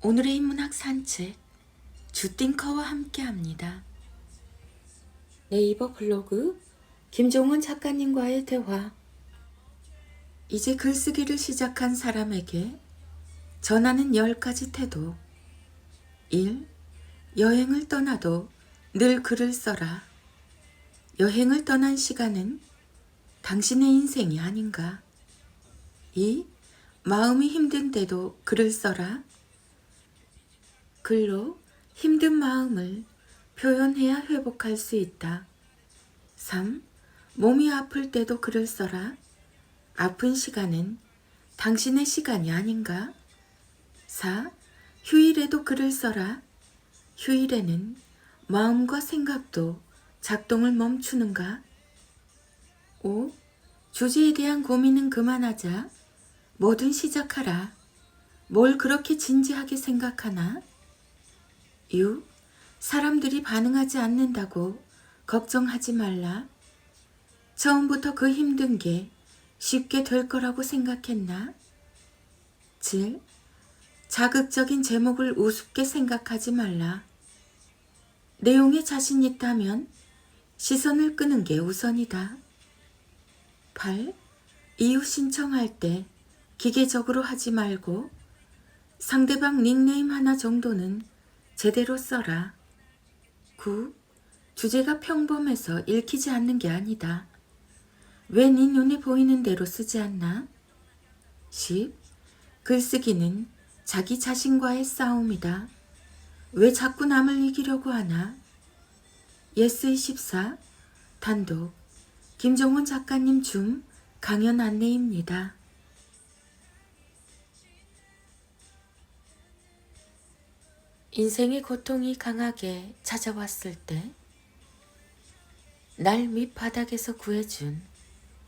오늘의 인문학 산책 주띵커와 함께합니다. 네이버 블로그 김종원 작가님과의 대화 이제 글쓰기를 시작한 사람에게 전하는 10가지 태도 1. 여행을 떠나도 늘 글을 써라. 여행을 떠난 시간은 당신의 인생이 아닌가. 2. 마음이 힘든 때도 글을 써라. 글로 힘든 마음을 표현해야 회복할 수 있다. 3. 몸이 아플 때도 글을 써라. 아픈 시간은 당신의 시간이 아닌가? 4. 휴일에도 글을 써라. 휴일에는 마음과 생각도 작동을 멈추는가? 5. 주제에 대한 고민은 그만하자. 뭐든 시작하라. 뭘 그렇게 진지하게 생각하나? 6. 사람들이 반응하지 않는다고 걱정하지 말라. 처음부터 그 힘든 게 쉽게 될 거라고 생각했나? 7. 자극적인 제목을 우습게 생각하지 말라. 내용에 자신 있다면 시선을 끄는 게 우선이다. 8. 이유 신청할 때 기계적으로 하지 말고 상대방 닉네임 하나 정도는 제대로 써라. 9. 주제가 평범해서 읽히지 않는 게 아니다. 왜 네 눈에 보이는 대로 쓰지 않나? 10. 글쓰기는 자기 자신과의 싸움이다. 왜 자꾸 남을 이기려고 하나? 예스 24 단독 김종훈 작가님 줌 강연 안내입니다. 인생의 고통이 강하게 찾아왔을 때 날 밑바닥에서 구해준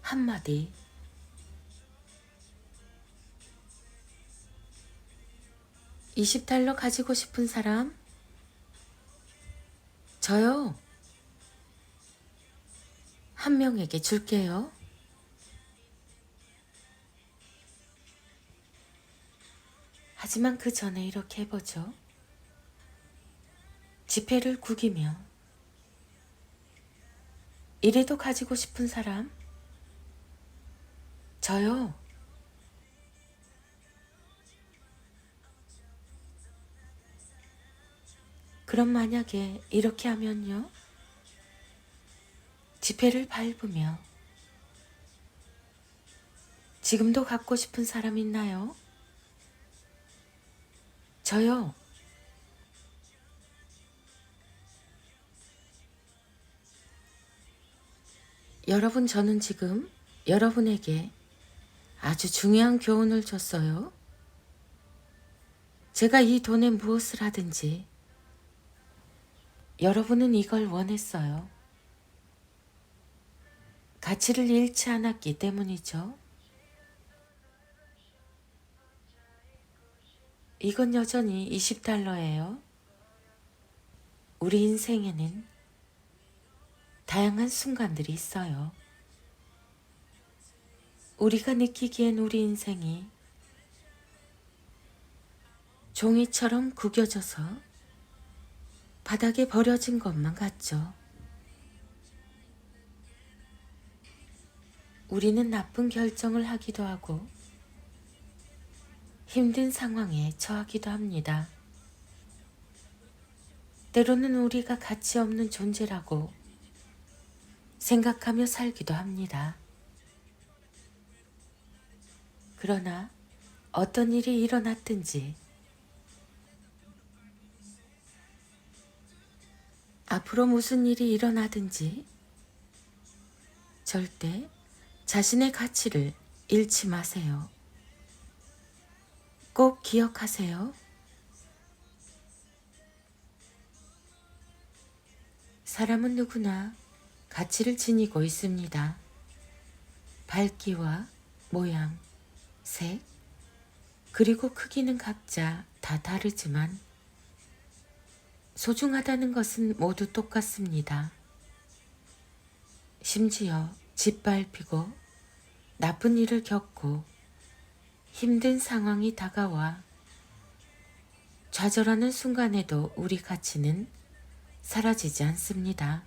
한마디 이십 달러 가지고 싶은 사람? 저요. 한 명에게 줄게요. 하지만 그 전에 이렇게 해보죠. 지폐를 구기며 이래도 가지고 싶은 사람? 저요. 그럼 만약에 이렇게 하면요? 지폐를 밟으며 지금도 갖고 싶은 사람 있나요? 저요. 여러분, 저는 지금 여러분에게 아주 중요한 교훈을 줬어요. 제가 이 돈에 무엇을 하든지 여러분은 이걸 원했어요. 가치를 잃지 않았기 때문이죠. 이건 여전히 20달러예요. 우리 인생에는 다양한 순간들이 있어요. 우리가 느끼기엔 우리 인생이 종이처럼 구겨져서 바닥에 버려진 것만 같죠. 우리는 나쁜 결정을 하기도 하고 힘든 상황에 처하기도 합니다. 때로는 우리가 가치 없는 존재라고 생각하며 살기도 합니다. 그러나 어떤 일이 일어났든지 앞으로 무슨 일이 일어나든지 절대 자신의 가치를 잃지 마세요. 꼭 기억하세요. 사람은 누구나 가치를 지니고 있습니다. 밝기와 모양, 색, 그리고 크기는 각자 다 다르지만 소중하다는 것은 모두 똑같습니다. 심지어 짓밟히고 나쁜 일을 겪고 힘든 상황이 다가와 좌절하는 순간에도 우리 가치는 사라지지 않습니다.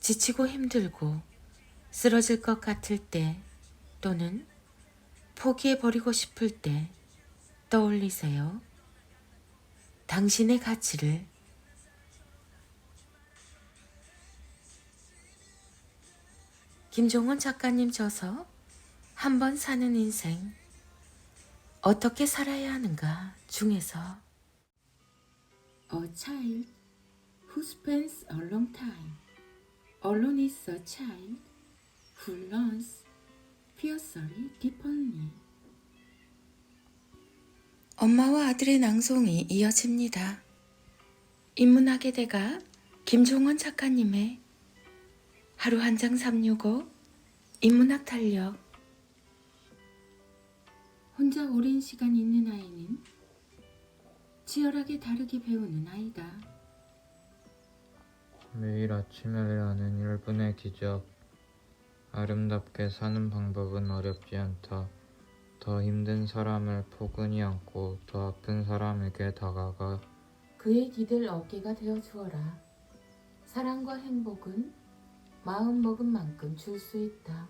지치고 힘들고 쓰러질 것 같을 때 또는 포기해버리고 싶을 때 떠올리세요. 당신의 가치를 김종원 작가님 저서 한 번 사는 인생 어떻게 살아야 하는가 중에서 A child who spends a long time alone is a child who learns fiercely deeply 엄마와 아들의 낭송이 이어집니다. 인문학의 대가 김종원 작가님의 하루 한 장 365 인문학 탄력 혼자 오랜 시간 있는 아이는 치열하게 다르게 배우는 아이다. 매일 아침에 하는 1분의 기적. 아름답게 사는 방법은 어렵지 않다. 더 힘든 사람을 포근히 안고 더 아픈 사람에게 다가가 그의 기댈 어깨가 되어 주어라. 사랑과 행복은 마음 먹은 만큼 줄 수 있다.